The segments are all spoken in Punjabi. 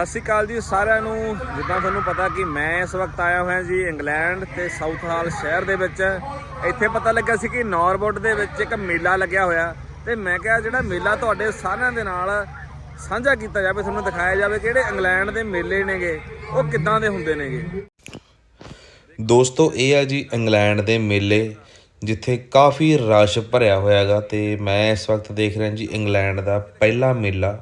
ਸਤਿ ਸ਼੍ਰੀ ਅਕਾਲ ਜੀ ਸਾਰਿਆਂ ਨੂੰ। ਜਿੱਦਾਂ ਤੁਹਾਨੂੰ ਪਤਾ ਕਿ ਮੈਂ ਇਸ ਵਕਤ ਆਇਆ ਹੋਇਆ ਜੀ ਇੰਗਲੈਂਡ ਤੇ ਸਾਊਥ ਹਾਲ ਸ਼ਹਿਰ ਦੇ ਵਿੱਚ। ਇੱਥੇ ਪਤਾ ਲੱਗਾ ਸੀ ਕਿ ਨਾਰਬੋਟ ਦੇ ਵਿੱਚ ਇੱਕ ਮੇਲਾ ਲੱਗਿਆ ਹੋਇਆ ਤੇ ਮੈਂ ਕਿਹਾ ਜਿਹੜਾ ਮੇਲਾ ਤੁਹਾਡੇ ਸਾਰਿਆਂ ਦੇ ਨਾਲ ਸਾਂਝਾ ਕੀਤਾ ਜਾਵੇ, ਤੁਹਾਨੂੰ ਦਿਖਾਇਆ ਜਾਵੇ ਕਿ ਜਿਹੜੇ ਇੰਗਲੈਂਡ ਦੇ ਮੇਲੇ ਨੇਗੇ, ਉਹ ਕਿੱਦਾਂ ਦੇ ਹੁੰਦੇ ਨੇਗੇ। ਦੋਸਤੋ, ਇਹ ਆ ਜੀ ਇੰਗਲੈਂਡ ਦੇ ਮੇਲੇ, ਜਿੱਥੇ ਕਾਫੀ ਰਸ਼ ਭਰਿਆ ਹੋਇਆ ਹੈਗਾ ਤੇ ਮੈਂ ਇਸ ਵਕਤ ਦੇਖ ਰਿਹਾ ਜੀ ਇੰਗਲੈਂਡ ਦਾ ਪਹਿਲਾ ਮੇਲਾ।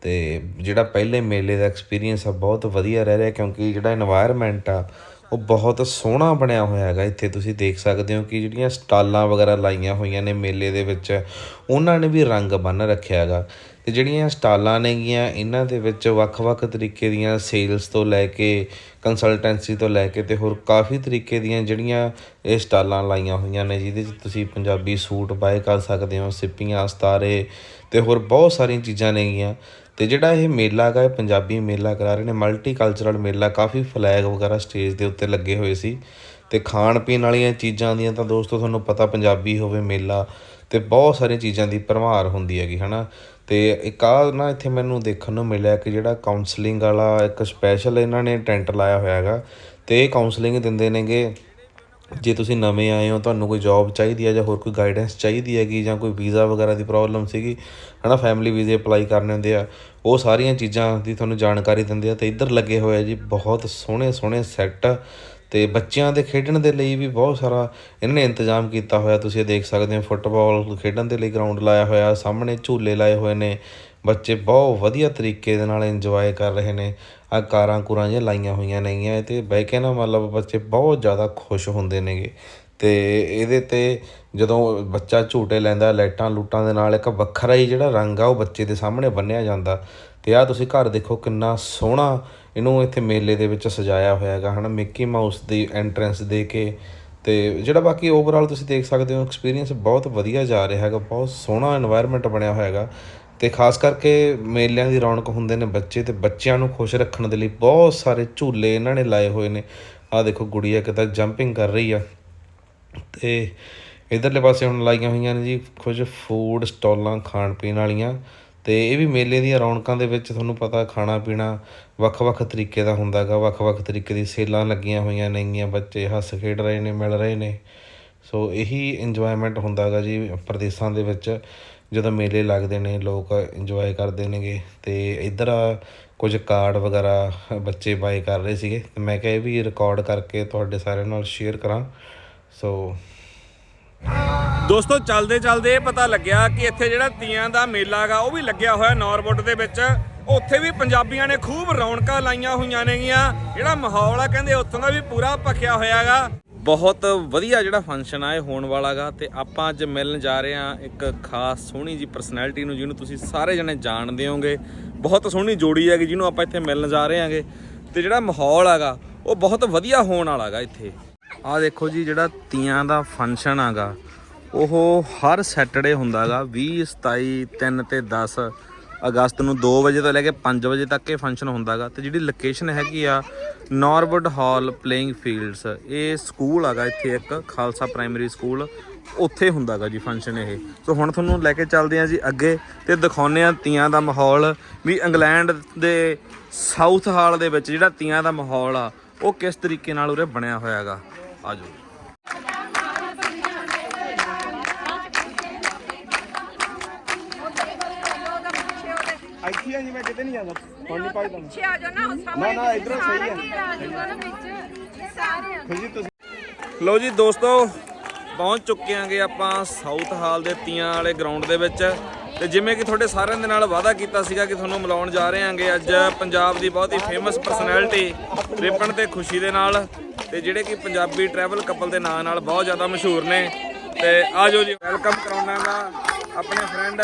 ਅਤੇ ਜਿਹੜਾ ਪਹਿਲੇ ਮੇਲੇ ਦਾ ਐਕਸਪੀਰੀਅੰਸ ਆ, ਬਹੁਤ ਵਧੀਆ ਰਹਿ ਰਿਹਾ ਕਿਉਂਕਿ ਜਿਹੜਾ ਇਨਵਾਇਰਮੈਂਟ ਆ, ਉਹ ਬਹੁਤ ਸੋਹਣਾ ਬਣਿਆ ਹੋਇਆ ਹੈਗਾ। ਇੱਥੇ ਤੁਸੀਂ ਦੇਖ ਸਕਦੇ ਹੋ ਕਿ ਜਿਹੜੀਆਂ ਸਟਾਲਾਂ ਵਗੈਰਾ ਲਾਈਆਂ ਹੋਈਆਂ ਨੇ ਮੇਲੇ ਦੇ ਵਿੱਚ, ਉਹਨਾਂ ਨੇ ਵੀ ਰੰਗ ਬੰਨ ਰੱਖਿਆ ਹੈਗਾ। ਤੇ ਜਿਹੜੀਆਂ ਸਟਾਲਾਂ ਨੇਗੀਆਂ, ਇਹਨਾਂ ਦੇ ਵਿੱਚ ਵੱਖ-ਵੱਖ ਤਰੀਕੇ ਦੀਆਂ ਸੇਲਸ ਤੋਂ ਲੈ ਕੇ ਕੰਸਲਟੈਂਸੀ ਤੋਂ ਲੈ ਕੇ ਤੇ ਹੋਰ ਕਾਫੀ ਤਰੀਕੇ ਦੀਆਂ ਜਿਹੜੀਆਂ ਇਹ ਸਟਾਲਾਂ ਲਾਈਆਂ ਹੋਈਆਂ ਨੇ, ਜਿਹਦੇ ਵਿੱਚ ਤੁਸੀਂ ਪੰਜਾਬੀ ਸੂਟ ਬਾਏ ਕਰ ਸਕਦੇ ਹੋ, ਸਿੱਪੀਆਂ, ਸਤਾਰੇ ਤੇ ਹੋਰ ਬਹੁਤ ਸਾਰੀਆਂ ਚੀਜ਼ਾਂ ਨੇਗੀਆਂ। ਅਤੇ ਜਿਹੜਾ ਇਹ ਮੇਲਾ ਹੈਗਾ, ਇਹ ਪੰਜਾਬੀ ਮੇਲਾ ਕਰਾ ਰਹੇ ਨੇ ਮਲਟੀ ਕਲਚਰਲ ਮੇਲਾ, ਕਾਫੀ ਫਲੈਗ ਵਗੈਰਾ ਸਟੇਜ ਦੇ ਉੱਤੇ ਲੱਗੇ ਹੋਏ ਸੀ ਅਤੇ ਖਾਣ ਪੀਣ ਵਾਲੀਆਂ ਚੀਜ਼ਾਂ ਦੀਆਂ ਤਾਂ ਦੋਸਤੋ ਤੁਹਾਨੂੰ ਪਤਾ ਪੰਜਾਬੀ ਹੋਵੇ ਮੇਲਾ ਅਤੇ ਬਹੁਤ ਸਾਰੀਆਂ ਚੀਜ਼ਾਂ ਦੀ ਭਰਮਾਰ ਹੁੰਦੀ ਹੈਗੀ ਹੈ ਨਾ ਅਤੇ ਇੱਕ ਆਹ ਨਾ ਇੱਥੇ ਮੈਨੂੰ ਦੇਖਣ ਨੂੰ ਮਿਲਿਆ ਕਿ ਜਿਹੜਾ ਕਾਉਂਸਲਿੰਗ ਵਾਲਾ ਇੱਕ ਸਪੈਸ਼ਲ ਇਹਨਾਂ ਨੇ ਟੈਂਟ ਲਾਇਆ ਹੋਇਆ ਹੈਗਾ ਅਤੇ ਇਹ ਕਾਉਂਸਲਿੰਗ ਦਿੰਦੇ ਨੇਗੇ ਜੇ ਤੁਸੀਂ ਨਵੇਂ ਆਏ ਹੋ, ਤੁਹਾਨੂੰ ਕੋਈ ਜੌਬ ਚਾਹੀਦੀ ਹੈ ਜਾਂ ਹੋਰ ਕੋਈ ਗਾਈਡੈਂਸ ਚਾਹੀਦੀ ਹੈਗੀ ਜਾਂ ਕੋਈ ਵੀਜ਼ਾ ਵਗੈਰਾ ਦੀ ਪ੍ਰੋਬਲਮ ਸੀਗੀ, ਹਨਾ ਫੈਮਿਲੀ ਵੀਜ਼ੇ ਅਪਲਾਈ ਕਰਨੇ ਹੁੰਦੇ ਆ, ਉਹ ਸਾਰੀਆਂ ਚੀਜ਼ਾਂ ਦੀ ਤੁਹਾਨੂੰ ਜਾਣਕਾਰੀ ਦਿੰਦੇ ਆ ਤੇ ਇੱਧਰ ਲੱਗੇ ਹੋਏ ਆ ਜੀ, ਬਹੁਤ ਸੋਹਣੇ ਸੋਹਣੇ ਸੈੱਟ ਤੇ ਬੱਚਿਆਂ ਦੇ ਖੇਡਣ ਦੇ ਲਈ ਵੀ ਬਹੁਤ ਸਾਰਾ ਇਹਨਾਂ ਨੇ ਇੰਤਜ਼ਾਮ ਕੀਤਾ ਹੋਇਆ, ਤੁਸੀਂ ਇਹ ਦੇਖ ਸਕਦੇ ਹੋ ਫੁੱਟਬਾਲ ਖੇਡਣ ਦੇ ਲਈ ਗਰਾਊਂਡ ਲਾਇਆ ਹੋਇਆ, ਸਾਹਮਣੇ ਝੂਲੇ ਲਾਏ ਹੋਏ ਨੇ ਬੱਚੇ ਬਹੁਤ ਵਧੀਆ ਤਰੀਕੇ ਦੇ ਨਾਲ ਇੰਜੋਏ ਕਰ ਰਹੇ ਨੇ। ਆਹ ਕਾਰਾਂ ਕੂਰਾਂ ਜਿਹੀਆਂ ਲਾਈਆਂ ਹੋਈਆਂ ਨੇਗੀਆਂ ਇਹ 'ਤੇ ਬਹਿ ਕੇ ਨਾ ਮਤਲਬ ਬੱਚੇ ਬਹੁਤ ਜ਼ਿਆਦਾ ਖੁਸ਼ ਹੁੰਦੇ ਨੇਗੇ। ਅਤੇ ਇਹਦੇ 'ਤੇ ਜਦੋਂ ਬੱਚਾ ਝੂਟੇ ਲੈਂਦਾ, ਲਾਈਟਾਂ ਲੂਟਾਂ ਦੇ ਨਾਲ ਇੱਕ ਵੱਖਰਾ ਹੀ ਜਿਹੜਾ ਰੰਗ ਆ ਉਹ ਬੱਚੇ ਦੇ ਸਾਹਮਣੇ ਬੰਨਿਆ ਜਾਂਦਾ। ਅਤੇ ਆਹ ਤੁਸੀਂ ਘਰ ਦੇਖੋ ਕਿੰਨਾ ਸੋਹਣਾ ਇਹਨੂੰ ਇੱਥੇ ਮੇਲੇ ਦੇ ਵਿੱਚ ਸਜਾਇਆ ਹੋਇਆ ਹੈਗਾ ਹੈ ਨਾ ਮਿੱਕੀ ਮਾਊਸ ਦੀ ਐਂਟਰੈਂਸ ਦੇ ਕੇ। ਅਤੇ ਜਿਹੜਾ ਬਾਕੀ ਓਵਰਆਲ ਤੁਸੀਂ ਦੇਖ ਸਕਦੇ ਹੋ ਐਕਸਪੀਰੀਅੰਸ ਬਹੁਤ ਵਧੀਆ ਜਾ ਰਿਹਾ ਹੈਗਾ, ਬਹੁਤ ਸੋਹਣਾ ਇਨਵਾਇਰਨਮੈਂਟ ਬਣਿਆ ਹੋਇਆ ਹੈਗਾ। ਤੇ ਖਾਸ ਕਰਕੇ ਮੇਲਿਆਂ ਦੀ ਰੌਣਕ ਹੁੰਦੇ ਨੇ ਬੱਚੇ ਤੇ ਬੱਚਿਆਂ ਨੂੰ ਖੁਸ਼ ਰੱਖਣ ਦੇ ਲਈ ਬਹੁਤ ਸਾਰੇ ਝੂਲੇ ਇਹਨਾਂ ਨੇ ਲਾਏ ਹੋਏ ਨੇ। ਆਹ ਦੇਖੋ ਗੁੜੀਆ ਕਿਦਾਂ ਜੰਪਿੰਗ ਕਰ ਰਹੀ ਆ। ਤੇ ਇਧਰਲੇ ਪਾਸੇ ਹੁਣ ਲਾਈਆਂ ਹੋਈਆਂ ਨੇ ਜੀ ਕੁਝ ਫੂਡ ਸਟਾਲਾਂ ਖਾਣ ਪੀਣ ਵਾਲੀਆਂ। ਤੇ ਇਹ ਵੀ ਮੇਲੇ ਦੀਆਂ ਰੌਣਕਾਂ ਦੇ ਵਿੱਚ ਤੁਹਾਨੂੰ ਪਤਾ ਖਾਣਾ ਪੀਣਾ ਵੱਖ-ਵੱਖ ਤਰੀਕੇ ਦਾ ਹੁੰਦਾ ਗਾ ਵੱਖ-ਵੱਖ ਤਰੀਕੇ ਦੀ ਸੇਲਾਂ ਲੱਗੀਆਂ ਹੋਈਆਂ ਨੇਗੀਆਂ ਬੱਚੇ ਹੱਸ ਖੇਡ ਰਹੇ ਨੇ, ਮਿਲ ਰਹੇ ਨੇ। ਸੋ ਇਹੀ ਇੰਜੋਇਮੈਂਟ ਹੁੰਦਾ ਗਾ ਜੀ ਪ੍ਰਦੇਸ਼ਾਂ ਦੇ ਵਿੱਚ। ਜਦੋਂ ਮੇਲੇ ਲੱਗਦੇ ਨੇ, ਲੋਕ ਇੰਜੋਏ ਕਰਦੇ ਨੇਗੇ ਅਤੇ ਇੱਧਰ ਕੁਝ ਕਾਰਡ ਵਗੈਰਾ ਬੱਚੇ ਬਾਏ ਕਰ ਰਹੇ ਸੀਗੇ। ਅਤੇ ਮੈਂ ਕਿਹਾ ਇਹ ਵੀ ਰਿਕਾਰਡ ਕਰਕੇ ਤੁਹਾਡੇ ਸਾਰਿਆਂ ਨਾਲ ਸ਼ੇਅਰ ਕਰਾਂ। ਸੋ ਦੋਸਤੋ, ਚੱਲਦੇ ਚੱਲਦੇ ਇਹ ਪਤਾ ਲੱਗਿਆ ਕਿ ਇੱਥੇ ਜਿਹੜਾ ਤੀਆਂ ਦਾ ਮੇਲਾ ਹੈਗਾ ਉਹ ਵੀ ਲੱਗਿਆ ਹੋਇਆ ਨਾਰਬੋਟ ਦੇ ਵਿੱਚ। ਉੱਥੇ ਵੀ ਪੰਜਾਬੀਆਂ ਨੇ ਖੂਬ ਰੌਣਕਾਂ ਲਾਈਆਂ ਹੋਈਆਂ ਨੇਗੀਆਂ। ਜਿਹੜਾ ਮਾਹੌਲ ਆ, ਕਹਿੰਦੇ ਉੱਥੋਂ ਦਾ ਵੀ ਪੂਰਾ ਭਖਿਆ ਹੋਇਆ ਹੈਗਾ ਬਹੁਤ ਵਧੀਆ ਜਿਹੜਾ ਫੰਕਸ਼ਨ ਆ, ਇਹ ਹੋਣ ਵਾਲਾਗਾ ਤੇ ਆਪਾਂ ਅੱਜ ਮਿਲਣ ਜਾ ਰਹੇ ਹਾਂ ਇੱਕ ਖਾਸ ਸੋਹਣੀ ਜੀ ਪਰਸਨੈਲਿਟੀ ਨੂੰ, ਜਿਹਨੂੰ ਤੁਸੀਂ ਸਾਰੇ ਜਣੇ ਜਾਣਦੇ ਹੋਗੇ ਬਹੁਤ ਸੋਹਣੀ ਜੋੜੀ ਹੈਗੀ, ਜਿਹਨੂੰ ਆਪਾਂ ਇੱਥੇ ਮਿਲਣ ਜਾ ਰਹੇ ਹਾਂਗੇ। ਤੇ ਜਿਹੜਾ ਮਾਹੌਲ ਹੈਗਾ, ਉਹ ਬਹੁਤ ਵਧੀਆ ਹੋਣ ਵਾਲਾ ਹੈਗਾ ਇੱਥੇ। ਆਹ ਦੇਖੋ ਜੀ, ਜਿਹੜਾ ਤੀਆਂ ਦਾ ਫੰਕਸ਼ਨ ਹੈਗਾ, ਉਹ ਹਰ ਸੈਟਰਡੇ ਹੁੰਦਾਗਾ 20 27 3 ਤੇ 10 ਅਗਸਤ ਨੂੰ 2 ਵਜੇ ਤੋਂ ਲੈ ਕੇ 5 ਵਜੇ ਤੱਕ ਇਹ ਫੰਕਸ਼ਨ ਹੁੰਦਾਗਾ। ਤੇ ਜਿਹੜੀ ਲੋਕੇਸ਼ਨ ਹੈਗੀ ਆ ਨਾਰਵੁੱਡ ਹਾਲ ਪਲੇਇੰਗ ਫੀਲਡਸ ਇਹ ਸਕੂਲ ਹੈਗਾ ਇੱਥੇ ਇੱਕ, ਖਾਲਸਾ ਪ੍ਰਾਇਮਰੀ ਸਕੂਲ ਉੱਥੇ ਹੁੰਦਾਗਾ ਜੀ ਫੰਕਸ਼ਨ ਇਹ। ਸੋ ਹੁਣ ਤੁਹਾਨੂੰ ਲੈ ਕੇ ਚੱਲਦੇ ਹਾਂ ਜੀ ਅੱਗੇ ਤੇ ਦਿਖਾਉਂਦੇ ਆ ਤੀਆਂ ਦਾ ਮਾਹੌਲ। ਵੀ ਇੰਗਲੈਂਡ ਦੇ ਸਾਊਥ ਹਾਲ ਦੇ ਵਿੱਚ ਜਿਹੜਾ ਤੀਆਂ ਦਾ ਮਾਹੌਲ ਆ, ਉਹ ਕਿਸ ਤਰੀਕੇ ਨਾਲ ਉਰੇ ਬਣਿਆ ਹੋਇਆ ਹੈਗਾ ਆਜੋ ਇੱਥੇ ਆ ਜੀ ਮੈਂ ਕਿਤੇ ਨਹੀਂ ਜਾਂਦਾ। ਹੁਣ ਨਹੀਂ ਪਾਈ ਤੁਹਾਨੂੰ ਪਿੱਛੇ ਆ ਜਾਓ ਨਾ ਉਹ ਸਾਹਮਣੇ ਨਾ, ਇੱਧਰੋਂ ਸਹੀ ਹੈ। ਆ ਜਾਊਗਾ ਨਾ ਵਿੱਚ। ਸਾਰੇ ਆ। ਫਿਰ ਜੀ ਤੁਸੀਂ ਲੋ ਜੀ ਦੋਸਤੋ ਪਹੁੰਚ ਚੁੱਕੇ ਆਂਗੇ ਆਪਾਂ ਸਾਊਥ ਹਾਲ ਦੇ ਤੀਆਂ ਵਾਲੇ ਗਰਾਊਂਡ ਦੇ ਵਿੱਚ। ਤੇ ਜਿਵੇਂ ਕਿ ਤੁਹਾਡੇ ਸਾਰਿਆਂ ਦੇ ਨਾਲ ਵਾਅਦਾ ਕੀਤਾ ਸੀਗਾ ਕਿ ਤੁਹਾਨੂੰ ਮਿਲਾਉਣ ਜਾ ਰਹੇ ਆਂਗੇ ਅੱਜ ਪੰਜਾਬ ਦੀ ਬਹੁਤ ਹੀ ਫੇਮਸ ਪਰਸਨੈਲਿਟੀ ਰਿਪਨ ਤੇ ਖੁਸ਼ੀ ਦੇ ਨਾਲ। ਤੇ ਜਿਹੜੇ ਕਿ ਪੰਜਾਬੀ ਟਰੈਵਲ ਕਪਲ ਦੇ ਨਾਂ ਨਾਲ ਬਹੁਤ ਜ਼ਿਆਦਾ ਮਸ਼ਹੂਰ ਨੇ। ਤੇ ਆਜੋ ਜੀ ਵੈਲਕਮ ਕਰਾਉਣਾਗਾ ਆਪਣੇ ਫਰੈਂਡ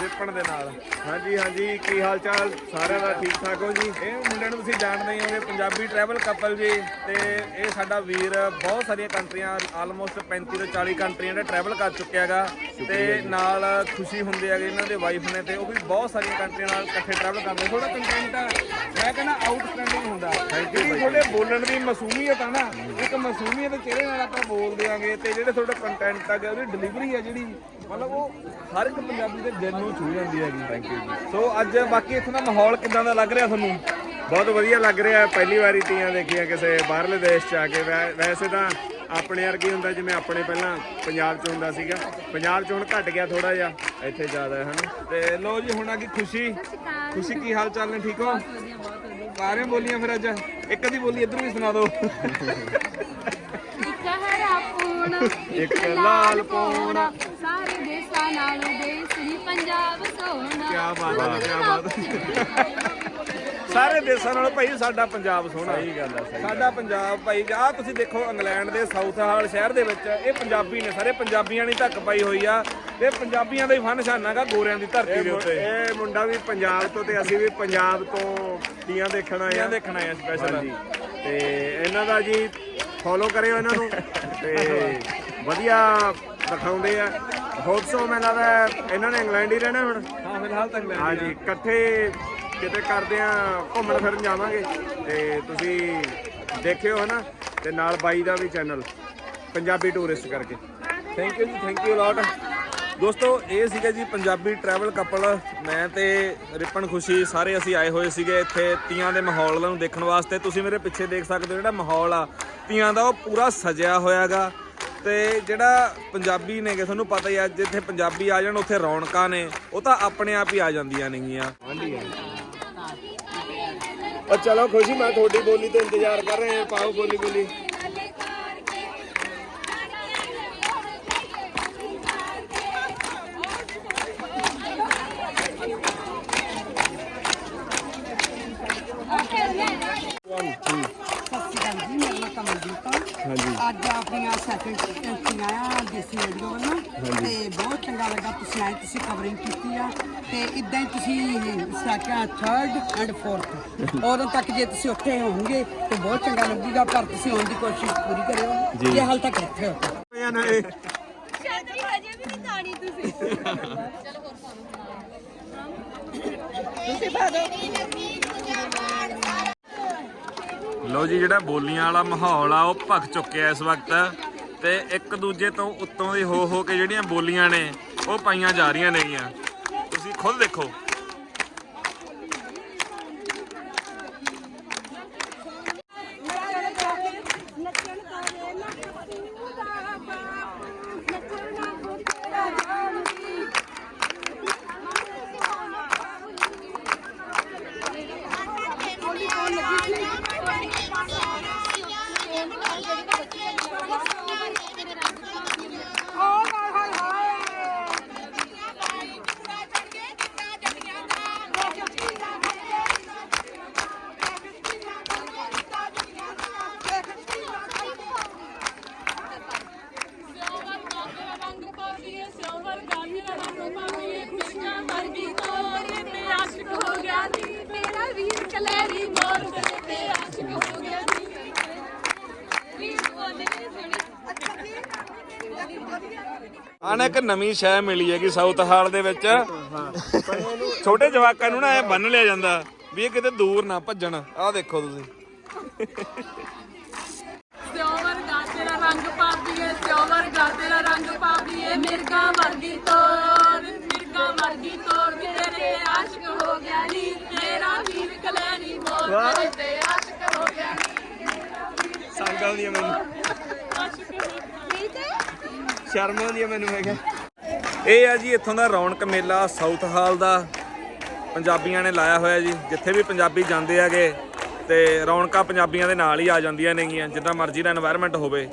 ਰਿਪਨ ਦੇ ਨਾਲ। ਹਾਂਜੀ ਹਾਂਜੀ ਕੀ ਹਾਲ ਚਾਲ ਸਾਰਿਆਂ ਦਾ ਠੀਕ ਠਾਕ ਹੋ ਜੀ? ਇਹ ਮੁੰਡੇ ਨੂੰ ਤੁਸੀਂ ਜਾਣਦੇ ਹੀ ਹੋਗੇ ਪੰਜਾਬੀ ਟਰੈਵਲ ਕਪਲ ਜੀ ਤੇ ਇਹ ਸਾਡਾ ਵੀਰ ਬਹੁਤ ਸਾਰੀਆਂ ਕੰਟਰੀਆਂ ਆਲਮੋਸਟ 35 ਤੋਂ 40 ਕੰਟਰੀਆਂ ਦਾ ਟਰੈਵਲ ਕਰ ਚੁੱਕਿਆ ਹੈਗਾ। ਤੇ ਨਾਲ ਖੁਸ਼ੀ ਹੁੰਦੇ ਹੈਗੇ ਇਹਨਾਂ ਦੇ ਵਾਈਫ ਨੇ ਤੇ ਉਹ ਵੀ ਬਹੁਤ ਸਾਰੀਆਂ ਕੰਟਰੀਆਂ ਨਾਲ ਇਕੱਠੇ ਟਰੈਵਲ ਕਰਦੇ। ਥੋੜਾ ਕੰਟੈਂਟ ਮੈਂ ਕਹਿੰਦਾ ਆਊਟਸਟੈਂਡਿੰਗ ਹੁੰਦਾ। ਥੈਂਕ ਯੂ ਤੁਹਾਡੇ ਬੋਲਣ ਦੀ ਮਾਸੂਮੀਅਤ ਆ ਨਾ ਇੱਕ ਮਾਸੂਮੀਅਤ ਚਿਹਰੇ ਨਾਲ ਆਪਾਂ ਬੋਲਦੇ ਆਂਗੇ ਤੇ ਜਿਹੜੇ ਤੁਹਾਡਾ ਕੰਟੈਂਟ ਆ ਉਹਦੀ ਡਿਲੀਵਰੀ ਆ ਜਿਹੜੀ ਮਤਲਬ ਉਹ ਹਰ ਇੱਕ ਪੰਜਾਬੀ ਦੇ ਦਿਲ ਨੂੰ ਛੂ ਜਾਂਦੀ ਹੈਗੀ। ਥੈਂਕ ਯੂ ਜੀ ਸੋ ਅੱਜ ਬਾਕੀ ਇੱਥੋਂ ਦਾ ਮਾਹੌਲ ਕਿਦਾਂ ਦਾ ਲੱਗ ਰਿਹਾ ਤੁਹਾਨੂੰ? ਬਹੁਤ ਵਧੀਆ ਲੱਗ ਰਿਹਾ। ਹੈ ਪਹਿਲੀ ਵਾਰੀ ਤੀਆਂ ਦੇਖੀਆਂ ਕਿਸੇ ਬਾਹਰਲੇ ਦੇਸ਼ ਚ ਆ ਕੇ। ਵੈ- ਵੈਸੇ ਤਾਂ ਆਪਣੇ ਵਰਗੀ ਹੁੰਦਾ ਜਿਵੇਂ ਆਪਣੇ ਪਹਿਲਾਂ ਪੰਜਾਬ ਚ ਹੁੰਦਾ ਸੀਗਾ। ਪੰਜਾਬ ਚ ਹੁਣ ਘਟ ਗਿਆ ਥੋੜਾ ਜਿਹਾ। ਇੱਥੇ ਜ਼ਿਆਦਾ ਹੈ ਹਨਾ? ਤੇ ਲੋ ਜੀ ਹੁਣ ਆ ਗਈ ਖੁਸ਼ੀ। ਖੁਸ਼ੀ ਕੀ ਹਾਲ ਚਾਲ ਨੇ? ਠੀਕ ਹੋ? ਸਾਰੇ ਬੋਲੀਆਂ ਫਿਰ ਅੱਜ? ਇੱਕ ਦੀ ਬੋਲੀ ਇਧਰ ਵੀ ਸੁਣਾ ਦਿਓ। ਇੱਕ ਹਰਾ ਪੂਣਾ ਇੱਕ ਲਾਲ ਪੌਣਾ। ਸਾਰੇ ਨਾਲੋਂ ਦੇਸ ਪੰਜਾਬ ਸੋਹਣਾ। ਕੀ ਬਾਤ ਹੈ ਕੀ ਬਾਤ ਸਾਰੇ ਦੇਸ਼ਾਂ ਨਾਲੋਂ ਭਾਈ ਸਾਡਾ ਪੰਜਾਬ ਸੋਹਣਾ। ਸਹੀ ਗੱਲ ਹੈ ਸਹੀ ਸਾਡਾ ਪੰਜਾਬ ਭਾਈ ਆ ਤੁਸੀਂ ਦੇਖੋ ਇੰਗਲੈਂਡ ਦੇ ਸਾਊਥ ਹਾਲ ਸ਼ਹਿਰ ਦੇ ਵਿੱਚ ਇਹ ਪੰਜਾਬੀ ਨੇ ਸਾਰੇ ਪੰਜਾਬੀਆਂ ਦੀ ਧੱਕ ਪਾਈ ਹੋਈ ਆ ਤੇ ਪੰਜਾਬੀਆਂ ਦਾ ਹੀ ਫਨ ਨਿਸ਼ਾਨਾਗਾ ਗੋਰਿਆਂ ਦੀ ਧਰਤੀ ਦੇ ਉੱਤੇ। ਇਹ ਮੁੰਡਾ ਵੀ ਪੰਜਾਬ ਤੋਂ ਤੇ ਅਸੀਂ ਵੀ ਪੰਜਾਬ ਤੋਂ ਤੀਆਂ ਦੇਖਣ ਆਏ ਆ। ਦੇਖਣ ਆਏ ਆ special। ਹਾਂਜੀ। ਤੇ ਇਹਨਾਂ ਦਾ ਜੀ ਫੋਲੋ ਕਰਿਓ ਇਹਨਾਂ ਨੂੰ ਤੇ ਵਧੀਆ ਦਿਖਾਉਂਦੇ ਆ। ਹੋਪ ਸੋ ਮੈਨੂੰ ਲੱਗਦਾ ਇਹਨਾਂ ਨੇ ਇੰਗਲੈਂਡ ਹੀ ਰਹਿਣਾ ਹੁਣ। ਹਾਂ ਫਿਲਹਾਲ ਤੱਕ ਲੈ ਹਾਂਜੀ ਇਕੱਠੇ ਕਿਤੇ ਕਰਦੇ ਆ ਘੁੰਮਣ ਫਿਰਨ ਜਾਵਾਂਗੇ। ਤੇ ਤੁਸੀਂ ਦੇਖਿਓ ਹਨਾ ਤੇ ਨਾਲ ਬਾਈ ਦਾ ਵੀ ਚੈਨਲ ਪੰਜਾਬੀ ਟੂਰਿਸਟ ਕਰਕੇ। ਥੈਂਕ ਯੂ ਜੀ ਥੈਂਕ ਯੂ ਲੋਟ ਦੋਸਤੋ ਇਹ ਸੀਗਾ ਜੀ ਪੰਜਾਬੀ ਟਰੈਵਲ ਕਪਲ ਮੈਂ ਤੇ ਰਿਪਨ ਖੁਸ਼ੀ ਸਾਰੇ ਅਸੀਂ ਆਏ ਹੋਏ ਸੀਗੇ ਇੱਥੇ ਤੀਆਂ ਦੇ ਮਾਹੌਲ ਨੂੰ ਦੇਖਣ ਵਾਸਤੇ। ਤੁਸੀਂ ਮੇਰੇ ਪਿੱਛੇ ਦੇਖ ਸਕਦੇ ਹੋ ਜਿਹੜਾ ਮਾਹੌਲ ਆ। ਤੀਆਂ ਦਾ ਉਹ ਪੂਰਾ ਸਜਿਆ ਹੋਇਆਗਾ। ਤੇ ਜਿਹੜਾ ਪੰਜਾਬੀ ਨੇਗੇ, ਤੁਹਾਨੂੰ ਪਤਾ ਹੀ ਆ, ਜਿੱਥੇ ਪੰਜਾਬੀ ਆ ਜਾਣ, ਉੱਥੇ ਰੌਣਕਾਂ ਨੇ। ਉਹ ਤਾਂ ਆਪਣੇ ਆਪ ਹੀ ਆ ਜਾਂਦੀਆਂ ਨੇਗੀਆਂ। ਔਰ ਚਲੋ, ਖੁਸ਼ੀ, ਮੈਂ ਤੁਹਾਡੀ ਬੋਲੀ ਤੇ ਇੰਤਜ਼ਾਰ ਕਰ ਰਹੇ ਹਾਂ ਪਾਓ ਬੋਲੀ ਬੋਲੀ ਸਤਿ ਸ਼੍ਰੀ ਅਕਾਲ ਜੀ ਮੇਰਾ ਨਾਮ ਕਮਲਜੀਤ ਆ ਹਾਂਜੀ ਆਪਣੀਆਂ ਸੈਕਿੰਡ ਟੈਂਟੀਆਂ ਆ ਦੇਸੀ ਰੇਡੀਓ ਵੱਲੋਂ। ਤੇ ਬਹੁਤ ਚੰਗਾ ਲੱਗਾ ਤੁਸੀਂ ਆਏ ਤੁਸੀਂ ਕਵਰਿੰਗ ਕੀਤੀ ਆ। ਤੇ ਇਦਾਂ ਹੀ ਤੁਸੀਂ ਸੈਕਿੰਡ ਥਰਡ ਐਂਡ ਫੋਰਥ ਉਦੋਂ ਤੱਕ ਜੇ ਤੁਸੀਂ ਉੱਥੇ ਹੋਵੋਗੇ ਤੇ ਬਹੁਤ ਚੰਗਾ ਲੱਗੂਗਾ ਪਰ ਤੁਸੀਂ ਆਉਣ ਦੀ ਕੋਸ਼ਿਸ਼ ਪੂਰੀ ਕਰਿਓ। ਜੇ। ਹਾਲ ਤੱਕ ਇੱਥੇ ਹੋ। ਜਾਂ ਨਹੀਂ ਛਤਰੀ ਹਜੇ ਵੀ ਨਹੀਂ ਤਾਣੀ ਤੁਸੀਂ। ਲੋ ਜੀ, ਜਿਹੜਾ ਬੋਲੀਆਂ ਵਾਲਾ ਮਾਹੌਲ ਆ, ਉਹ ਭਖ ਚੁੱਕਿਆ ਇਸ ਵਕਤ। ਤੇ ਇੱਕ ਦੂਜੇ ਤੋਂ ਉੱਤੋਂ ਦੀ ਹੋ ਹੋ ਕੇ ਜਿਹੜੀਆਂ ਬੋਲੀਆਂ ਨੇ, ਉਹ ਪਾਈਆਂ ਜਾ ਰਹੀਆਂ ਨੇਗੀਆਂ। ਤੁਸੀਂ ਖੁਦ ਦੇਖੋ। ਨਾ ਇੱਕ ਨਵੀਂ ਸ਼ੈ ਮਿਲੀ ਹੈਗੀ ਸਾਊਥ ਹਾਲ ਦੇ ਵਿੱਚ। ਛੋਟੇ ਜਵਾਕਾਂ ਨੂੰ ਨਾ ਐ ਬੰਨ ਲਿਆ ਜਾਂਦਾ ਵੀ ਇਹ ਕਿਤੇ ਦੂਰ ਨਾ ਭੱਜਣ। ਆਹ ਦੇਖੋ ਤੁਸੀਂ। ਸਿਓਵਰ ਗਾ ਤੇਰਾ ਰੰਗ ਪਾਪੀਏ ਸਿਓਵਰ ਗਾ ਤੇਰਾ ਰੰਗ ਪਾਪੀਏ ਮਿਰਗਾ ਵਰਗੀ ਤੋਰ ਮਿਰਗਾ ਵਰਗੀ ਤੋਰ ਤੇਰੇ ਆਸ਼ਿਕ ਹੋ ਗਿਆ ਨੀ ਤੇਰਾ ਵੀਰ ਕਲੈਰੀ ਮੋਰ ਤੇਰੇ ਤੇ ਆਸ਼ਿਕ ਹੋ ਗਿਆ ਨੀ ਸੰਗ ਆਉਂਦੀ ਆ ਮੈਨੂੰ ਆਸ਼ਿਕ ਹੋ ਗਿਆ ਤੇ ਸ਼ਰਮ ਆਉਂਦੀ ਆ ਮੈਨੂੰ ਹੈਗਾ ਇਹ ਆ ਜੀ ਇੱਥੋਂ ਦਾ ਰੌਣਕ ਮੇਲਾ ਸਾਊਥ ਹਾਲ ਦਾ। ਪੰਜਾਬੀਆਂ ਨੇ ਲਾਇਆ ਹੋਇਆ ਜੀ। ਜਿੱਥੇ ਵੀ ਪੰਜਾਬੀ ਜਾਂਦੇ ਆਗੇ ਤੇ ਰੌਣਕਾਂ ਪੰਜਾਬੀਆਂ ਦੇ ਨਾਲ ਹੀ ਆ ਜਾਂਦੀਆਂ ਨੇਗੀਆਂ, ਜਿੱਦਾਂ ਮਰਜ਼ੀ ਦਾ এনवायरमेंट ਹੋਵੇ।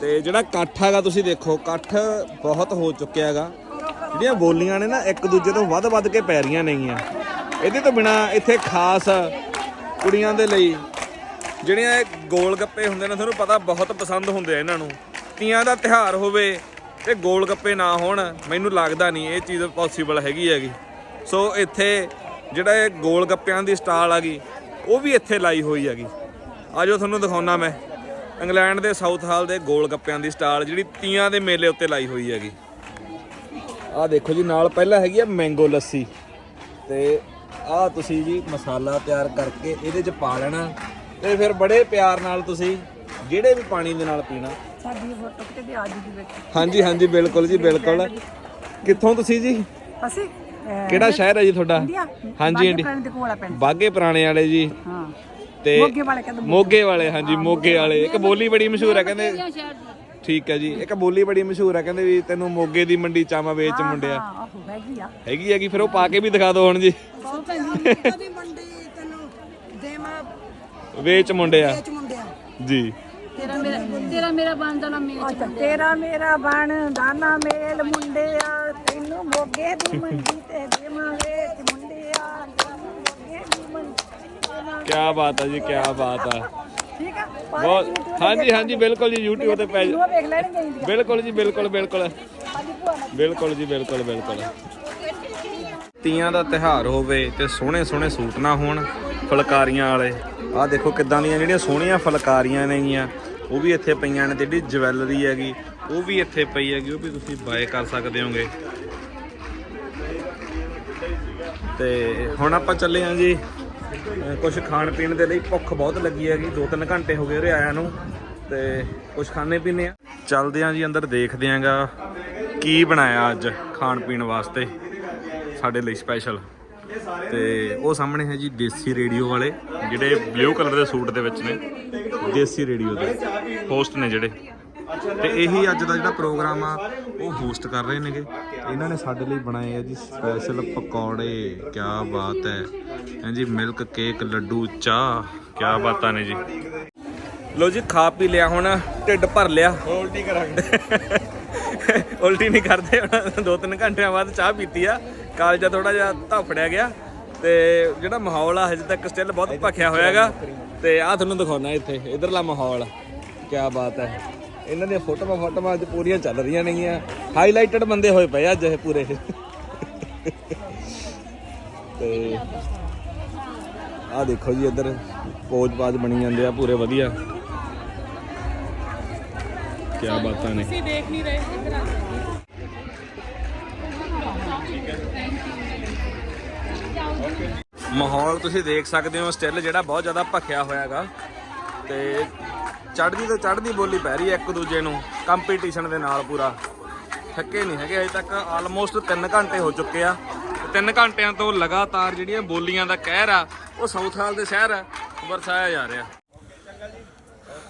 ਤੇ ਜਿਹੜਾ ਇਕੱਠ ਹੈਗਾ, ਤੁਸੀਂ ਦੇਖੋ, ਇਕੱਠ ਬਹੁਤ ਹੋ ਚੁੱਕਿਆ ਹੈਗਾ। ਜਿਹੜੀਆਂ ਬੋਲੀਆਂ ਨੇ ਨਾ, ਇੱਕ ਦੂਜੇ ਤੋਂ ਵੱਧ-ਵੱਧ ਕੇ ਪੈ ਰਹੀਆਂ ਨੇਗੀਆਂ। ਇਹਦੇ ਤੋਂ ਬਿਨਾ ਇੱਥੇ ਖਾਸ ਕੁੜੀਆਂ ਦੇ ਲਈ, ਜਿਹੜੀਆਂ ਇਹ ਗੋਲ ਗੱਪੇ ਹੁੰਦੇ ਨੇ, ਤੁਹਾਨੂੰ ਪਤਾ ਬਹੁਤ ਪਸੰਦ ਹੁੰਦੇ ਆ ਇਹਨਾਂ ਨੂੰ। ਤੀਆਂ ਦਾ ਤਿਹਾਰ ਹੋਵੇ ਤੇ ਗੋਲ ਗੱਪੇ ਨਾ ਹੋਣ, ਮੈਨੂੰ ਲੱਗਦਾ ਨਹੀਂ ਇਹ ਚੀਜ਼ ਪੋਸੀਬਲ ਹੈਗੀ ਹੈਗੀ। ਸੋ ਇੱਥੇ ਜਿਹੜਾ ਇਹ ਗੋਲ ਗੱਪਿਆਂ ਦੀ ਸਟਾਲ ਹੈਗੀ ਉਹ ਵੀ ਇੱਥੇ ਲਾਈ ਹੋਈ ਹੈਗੀ। ਆਜੋ ਤੁਹਾਨੂੰ ਦਿਖਾਉਣਾ ਮੈਂ। ਇੰਗਲੈਂਡ ਦੇ ਸਾਊਥ ਹਾਲ ਦੇ ਗੋਲ ਗੱਪਿਆਂ ਦੀ ਸਟਾਲ ਜਿਹੜੀ ਤੀਆਂ ਦੇ ਮੇਲੇ ਉੱਤੇ ਲਾਈ ਹੋਈ ਹੈਗੀ। ਆਹ ਦੇਖੋ ਜੀ, ਨਾਲ ਪਹਿਲਾਂ ਹੈਗੀ ਆ ਮੈਂਗੋ ਲੱਸੀ। ਤੇ ਆਹ ਤੁਸੀਂ ਜੀ ਮਸਾਲਾ ਤਿਆਰ ਕਰਕੇ ਇਹਦੇ 'ਚ ਪਾ ਲੈਣਾ। ਤੇ ਫਿਰ ਬੜੇ ਪਿਆਰ ਨਾਲ ਤੁਸੀਂ ਜਿਹੜੇ ਵੀ ਪਾਣੀ ਦੇ ਨਾਲ ਪੀਣਾ। ਸਾਡੀ ਫੋਟੋ ਕਿਤੇ ਵੀ ਆ ਜੂਗੀ ਵਿੱਚ। ਹਾਂਜੀ ਹਾਂਜੀ ਬਿਲਕੁਲ ਜੀ ਬਿਲਕੁਲ। ਕਿੱਥੋਂ ਤੁਸੀਂ ਜੀ? ਅਸੀਂ ਕਿਹੜਾ ਸ਼ਹਿਰ ਹੈ ਜੀ ਤੁਹਾਡਾ? ਹਾਂਜੀ ਇੰਡੀ ਦੇ ਕੋਲ ਆ ਪਿੰਡ। ਬਾਗੇ ਪੁਰਾਣੇ ਵਾਲੇ ਜੀ। ਹਾਂ। ਤੇ ਮੋਗੇ ਵਾਲੇ ਕਹਿੰਦੇ ਮੋਗੇ। ਵਾਲੇ ਹਾਂਜੀ ਮੋਗੇ ਵਾਲੇ। ਇੱਕ ਬੋਲੀ ਬੜੀ ਮਸ਼ਹੂਰ ਹੈ ਕਹਿੰਦੇ ਠੀਕ ਹੈ ਜੀ। ਇੱਕ ਬੋਲੀ ਬੜੀ ਮਸ਼ਹੂਰ ਹੈ ਕਹਿੰਦੇ ਵੀ ਤੈਨੂੰ ਮੋਗੇ ਦੀ ਮੰਡੀ ਚਾਮਾ ਵੇਚ ਮੁੰਡਿਆ। ਹਾਂ ਹੈਗੀ ਆ। ਹੈਗੀ ਹੈਗੀ ਫਿਰ ਉਹ ਪਾ ਕੇ ਵੀ ਦਿਖਾ ਦਿਓ ਹੁਣ ਜੀ। ਕਦੀ ਮੰਡੀ ਤੈਨੂੰ ਦੇਮਾ ਵੇਚ ਮੁੰਡਿਆ। ਚ ਮੁੰਡਿਆ। ਜੀ। ਤੇਰਾ ਮੇਰਾ ਤੇਰਾ ਮੇਰਾ ਬੰਦਾ ਨਾ ਮੇਚ ਅੱਛਾ ਤੇਰਾ ਮੇਰਾ ਬਣ ਦਾਨਾ ਮੇਲ ਮੁੰਡਿਆ। ਤੈਨੂੰ ਮੋਗੇ ਦੀ ਮੰਡੀ ਤੇ ਦੇਮਾ ਵੇਚ ਮੁੰਡਿਆ ਤੈਨੂੰ ਮੋਗੇ ਦੀ ਮੰਡੀ ਕੀ ਬਾਤ ਹੈ ਜੀ ਕੀ ਬਾਤ ਹੈ ਠੀਕ ਆ? ਬਹੁਤ ਹਾਂਜੀ ਹਾਂਜੀ ਬਿਲਕੁਲ ਜੀ YouTube ਤੇ ਪੈ ਉਹ ਵੇਖ ਲੈਣਗੇ ਇੰਡੀਆ ਬਿਲਕੁਲ ਜੀ ਬਿਲਕੁਲ ਬਿਲਕੁਲ। ਬਿਲਕੁਲ ਜੀ ਬਿਲਕੁਲ ਬਿਲਕੁਲ। ਤੀਆਂ ਦਾ ਤਿਹਾਰ ਹੋਵੇ ਤੇ ਸੋਹਣੇ ਸੋਹਣੇ ਸੂਟ ਨਾ ਹੋਣ ਫੁਲਕਾਰੀਆਂ ਵਾਲੇ। ਆਹ ਦੇਖੋ ਕਿੱਦਾਂ ਦੀਆਂ ਜਿਹੜੀਆਂ ਸੋਹਣੀਆਂ ਫੁਲਕਾਰੀਆਂ ਨੇਗੀਆਂ ਉਹ ਵੀ ਇੱਥੇ ਪਈਆਂ ਨੇ ਤੇ ਜਿਹੜੀ ਜਵੈਲਰੀ ਹੈਗੀ, ਉਹ ਵੀ ਇੱਥੇ ਪਈ ਹੈਗੀ, ਉਹ ਵੀ ਤੁਸੀਂ ਬਾਏ ਕਰ ਸਕਦੇ ਹੋਗੇ। ਤੇ ਹੁਣ ਆਪਾਂ ਚੱਲੇ ਆਂ ਜੀ ਕੁਝ ਖਾਣ ਪੀਣ ਦੇ ਲਈ ਭੁੱਖ ਬਹੁਤ ਲੱਗੀ ਹੈਗੀ 2-3 ਘੰਟੇ ਹੋ ਗਏ ਉਰੇ ਆਇਆ ਨੂੰ, ਤੇ ਕੁਝ ਖਾਣੇ ਪੀਣੇ ਆ। ਚੱਲਦੇ ਆਂ ਜੀ, ਅੰਦਰ ਦੇਖਦੇ ਆਂਗਾ ਕੀ ਬਣਾਇਆ ਅੱਜ ਖਾਣ ਪੀਣ ਵਾਸਤੇ, ਸਾਡੇ ਲਈ ਸਪੈਸ਼ਲ ਤੇ ਉਹ ਸਾਹਮਣੇ ਹੈ ਜੀ ਦੇਸੀ ਰੇਡੀਓ ਵਾਲੇ ਜਿਹੜੇ ਬਲੂ ਕਲਰ ਦੇ ਸੂਟ ਦੇ ਵਿੱਚ ਨੇ। ਦੇਸੀ ਰੇਡੀਓ ਦੇ ਹੋਸਟ ਨੇ ਜਿਹੜੇ। ਤੇ ਇਹੀ ਅੱਜ ਦਾ ਜਿਹੜਾ ਪ੍ਰੋਗਰਾਮ ਆ ਉਹ ਹੋਸਟ ਕਰ ਰਹੇ ਨੇਗੇ। ਇਹਨਾਂ ਨੇ ਸਾਡੇ ਲਈ ਬਣਾਏ ਆ ਜੀ ਸਪੈਸ਼ਲ ਪਕੌੜੇ ਕੀ ਬਾਤ ਹੈ। ਹਾਂਜੀ ਮਿਲਕ ਕੇਕ ਲੱਡੂ ਚਾਹ ਕੀ ਬਾਤਾਂ ਨੇ ਜੀ। ਲੋ ਜੀ ਖਾ ਪੀ ਲਿਆ ਹੁਣ ਢਿੱਡ ਭਰ ਲਿਆ। ਉਲਟੀ ਕਰਾਂਗੇ। ਉਲਟੀ ਨਹੀਂ ਕਰਦੇ ਹੁਣ ਦੋ ਤਿੰਨ ਘੰਟਿਆਂ ਬਾਅਦ ਚਾਹ ਪੀਤੀ ਆ। ਕਾਲਜਾ ਥੋੜਾ ਜਿਹਾ ਧੱਫੜਿਆ ਗਿਆ ਤੇ ਜਿਹੜਾ ਮਾਹੌਲ ਆ, ਹਜੇ ਤੱਕ ਸਟਿਲ ਬਹੁਤ ਭਖਿਆ ਹੋਇਆ ਤੇ ਆ ਤੁਹਾਨੂੰ ਦਿਖਾਉਣਾ ਇੱਥੇ, ਇਧਰਲਾ ਮਾਹੌਲ। ਕੀ ਬਾਤ ਹੈ। ਇਹਨਾਂ ਦੀਆਂ ਫੋਟੋਆਂ ਫੋਟੋਆਂ ਅੱਜ ਪੂਰੀਆਂ ਚੱਲ ਰਹੀਆਂ ਨੇਗੀਆਂ। ਹਾਈਲਾਈਟਡ ਬੰਦੇ ਹੋਏ ਪਏ ਅੱਜ ਇਹ ਪੂਰੇ। ਤੇ ਆ ਦੇਖੋ ਜੀ ਇੱਧਰ, ਪੋਜ ਪਾਜ ਬਣੀ ਜਾਂਦੇ ਆ ਪੂਰੇ ਵਧੀਆ। ਕੀ ਬਾਤਾਂ ਨੇ। ਤੁਸੀਂ ਦੇਖ ਨਹੀਂ ਰਹੇ ਇੱਧਰ ਆ ਮਾਹੌਲ ਤੁਸੀਂ ਦੇਖ ਸਕਦੇ ਹੋ ਸਟਿਲ ਜਿਹੜਾ ਬਹੁਤ ਜ਼ਿਆਦਾ ਭਖਿਆ ਹੋਇਆਗਾ। ਤੇ ਚੜ੍ਹਦੀ ਤੋਂ ਚੜ੍ਹਦੀ ਬੋਲੀ ਪੈ ਰਹੀ ਹੈ ਇੱਕ ਦੂਜੇ ਨੂੰ ਕੰਪੀਟੀਸ਼ਨ ਦੇ ਨਾਲ ਪੂਰਾ। ਥੱਕੇ ਨਹੀਂ ਹੈਗੇ ਅਜੇ ਤੱਕ ਆਲਮੋਸਟ 3 ਘੰਟੇ ਹੋ ਚੁੱਕੇ ਆ। 3 ਘੰਟਿਆਂ ਤੋਂ ਲਗਾਤਾਰ ਜਿਹੜੀਆਂ ਬੋਲੀਆਂ ਦਾ ਕਹਿਰ ਆ, ਉਹ ਸਾਊਥ ਹਾਲ ਦੇ ਸ਼ਹਿਰ ਵਰਸਾਇਆ ਜਾ ਰਿਹਾ।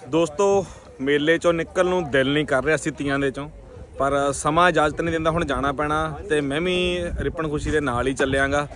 ਦੋਸਤੋ, ਮੇਲੇ ਚੋਂ ਨਿਕਲਣ ਨੂੰ ਦਿਲ ਨਹੀਂ ਕਰ ਰਿਹਾ ਸੀ ਤੀਆਂ ਦੇ ਚੋਂ। ਪਰ ਸਮਾਂ ਇਜਾਜ਼ਤ ਨਹੀਂ ਦਿੰਦਾ, ਹੁਣ ਜਾਣਾ ਪੈਣਾ ਤੇ ਮੈਂ ਵੀ ਰਿਪਨ ਖੁਸ਼ੀ ਦੇ ਨਾਲ ਹੀ ਚੱਲਿਆਂਗਾ।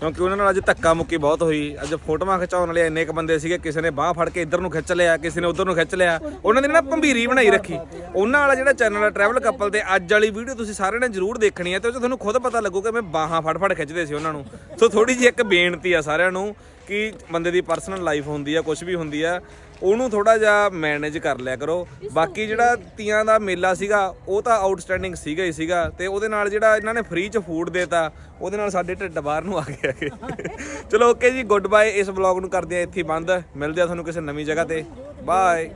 ਕਿਉਂਕਿ ਉਹਨਾਂ ਨਾਲ ਅੱਜ ਧੱਕਾ ਮੁੱਕੀ ਬਹੁਤ ਹੋਈ। ਅੱਜ ਫੋਟੋਆਂ ਖਿਚਾਉਣ ਵਾਲੇ ਇੰਨੇ ਕ ਬੰਦੇ ਸੀਗੇ, ਕਿਸੇ ਨੇ ਬਾਹ ਫੜ ਕੇ ਇੱਧਰ ਨੂੰ ਖਿੱਚ ਲਿਆ, ਕਿਸੇ ਨੇ ਉੱਧਰ ਨੂੰ ਖਿੱਚ ਲਿਆ। ਉਹਨਾਂ ਨੇ ਨਾ ਭੰਬੀਰੀ ਬਣਾਈ ਰੱਖੀ। ਉਹਨਾਂ ਵਾਲਾ ਜਿਹੜਾ ਚੈਨਲ ਹੈ ਟਰੈਵਲ ਕਪਲ ਤੇ ਅੱਜ ਵਾਲੀ ਵੀਡੀਓ ਤੁਸੀਂ ਸਾਰਿਆਂ ਨੇ ਜ਼ਰੂਰ ਦੇਖਣੀ ਹੈ ਤੇ ਉਹ 'ਚ ਤੁਹਾਨੂੰ ਖੁਦ ਪਤਾ ਲੱਗੂਗਾ ਮੈਂ ਬਾਹਾਂ ਫੜ ਫੜ ਖਿੱਚਦੇ ਸੀ ਉਹਨਾਂ ਨੂੰ। ਸੋ ਥੋੜੀ ਜਿਹੀ ਇੱਕ ਬੇਨਤੀ ਆ ਸਾਰਿਆਂ ਨੂੰ ਕਿ ਬੰਦੇ ਦੀ ਪਰਸਨਲ ਲਾਈਫ ਹੁੰਦੀ ਆ ਕੁਝ ਵੀ ਹੁੰਦੀ ਆ ਉਹਨੂੰ ਥੋੜਾ ਜਿਹਾ ਮੈਨੇਜ ਕਰ ਲਿਆ ਕਰੋ। ਬਾਕੀ ਜਿਹੜਾ ਤੀਆਂ ਦਾ ਮੇਲਾ ਸੀਗਾ ਉਹ ਤਾਂ ਆਊਟਸਟੈਂਡਿੰਗ ਸੀਗਾ ਹੀ ਸੀਗਾ। ਤੇ ਉਹਦੇ ਨਾਲ ਜਿਹੜਾ ਇਹਨਾਂ ਨੇ ਫ੍ਰੀ ਚ ਫੂਡ ਦੇਤਾ ਉਹਦੇ ਨਾਲ ਸਾਡੇ ਢਿੱਡ ਬਾਹਰ ਨੂੰ ਆ ਹੈਗੇ। ਚਲੋ ਓਕੇ ਜੀ ਗੁੱਡ ਬਾਏ ਇਸ ਵਲੌਗ ਨੂੰ ਕਰਦੇ ਆ ਇੱਥੇ ਬੰਦ। ਮਿਲਦੇ ਆ ਤੁਹਾਨੂੰ ਕਿਸੇ ਨਵੀਂ ਜਗ੍ਹਾ ਤੇ। ਬਾਏ